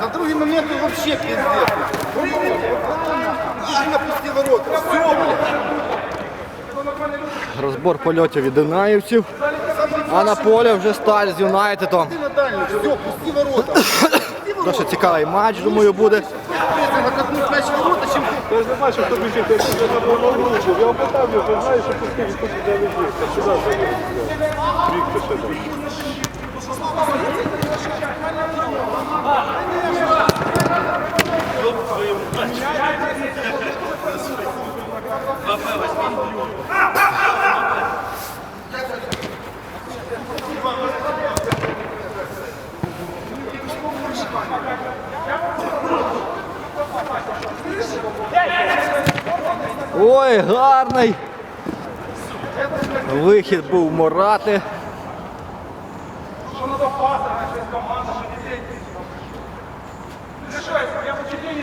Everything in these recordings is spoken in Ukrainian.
На другий момент он вообще пиздец. Иди на пусти ворота. Все, блядь. Розбор польотів від Дунаївців. А на полі вже сталь з Юнайтедом. На. Все, пусти ворота. Дуже цікавий матч, думаю, буде. Прежде мяч в ворота, чем Я ж не бачив, хто біжить, я вже забрав руку. Я питав його, ти знаєш, що пустив, і тут туди лежить. Сюди заліз. Рік ти ще там. Ой, гарний. Вихід був Морати опасно, что команда, что не. Ты что, я почти не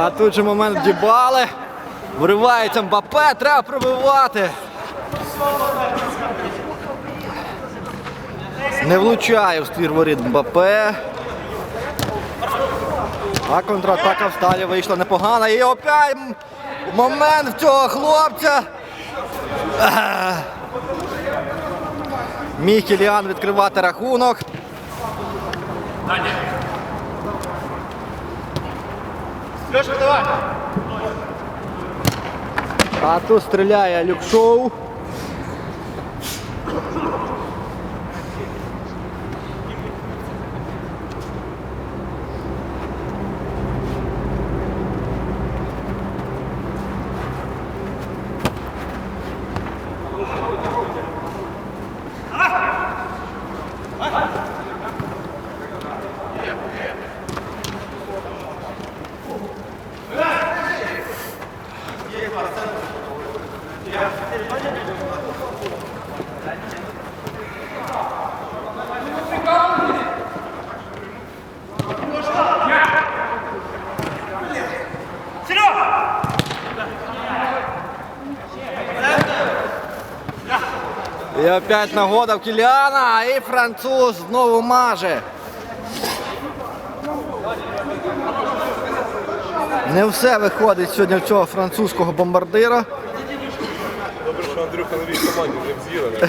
А тут же момент дібали. Вривається Мбапе, треба пробивати. Не влучає в ствір воріт Мбапе. А контратака в сталі вийшла непогана. І опять момент в цього хлопця. Міг Кіліан відкривати рахунок. А то стріляє люкшоу. І опять нагода в Кіліана і француз знову маже. Не все виходить сьогодні в цього французького бомбардира. Добре, що Андрюха новій команді вже з'їли.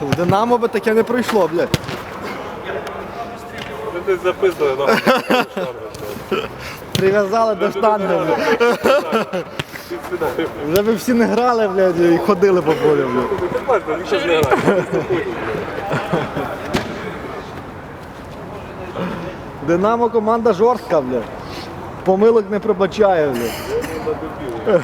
В Динамо би таке не пройшло, блядь. Ми десь на Прив'язали до штанги, блядь. Вже би всі не грали, блядь, і ходили по полю, блядь. Динамо команда жорстка, блядь. Помилок не пробачає, блядь.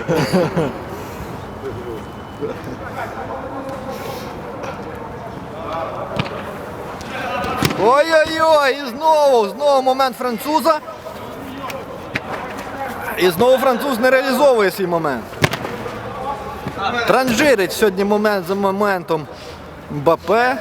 Ой-ой-ой, і знову, знову момент француза. І знову француз не реалізовує свій момент. Транжирить сьогодні момент за моментом Мбапе.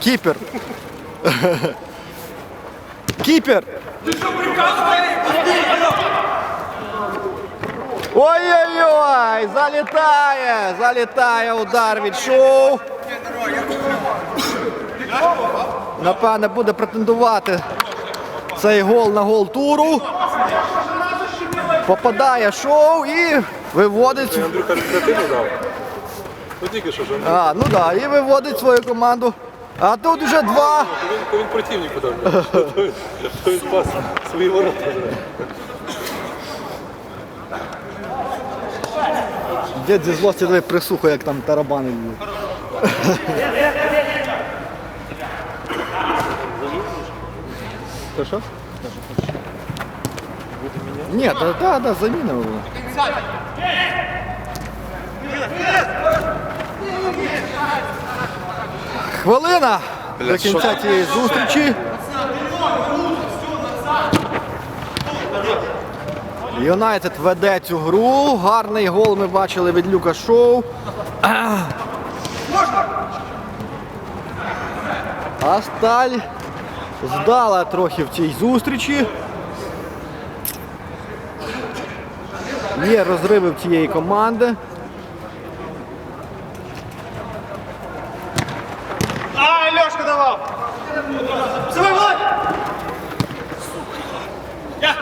Кіпер. Кіпер. Ой-ой-ой! Залітає! Залітає удар від шоу. Напевне, буде претендувати цей гол на гол туру. Попадає шоу і виводить. А, ну да, і виводить свою команду. А тут вже два. Він, то він противнику дав. То він- спас свої ворота. Дід зі злості диви присухо, як там тарабани. Що що? Ні, да, да, да, заміна була. Хвилина до кінця цієї зустрічі. Юнайтед веде цю гру. Гарний гол ми бачили від Люка Шоу. А сталь здала трохи в цій зустрічі. Є розриви в цієї команди. Ай, Лешка давав! Давай, Влад! Я!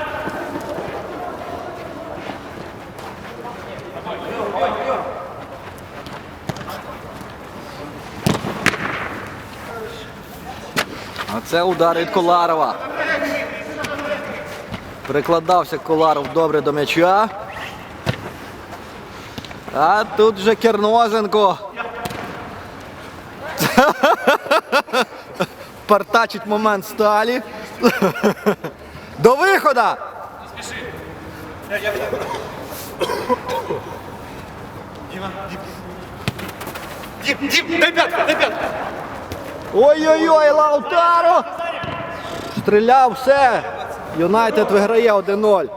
А це удар від Коларова. Прикладався Коларов добре до м'яча. А тут вже Кернозенко. Партачить момент сталі. До виходу! Дім, Дім, дай п'ятку, дай п'ятку! Ой-ой-ой, Лаутаро! Стріляв все. Юнайтед виграє 1-0.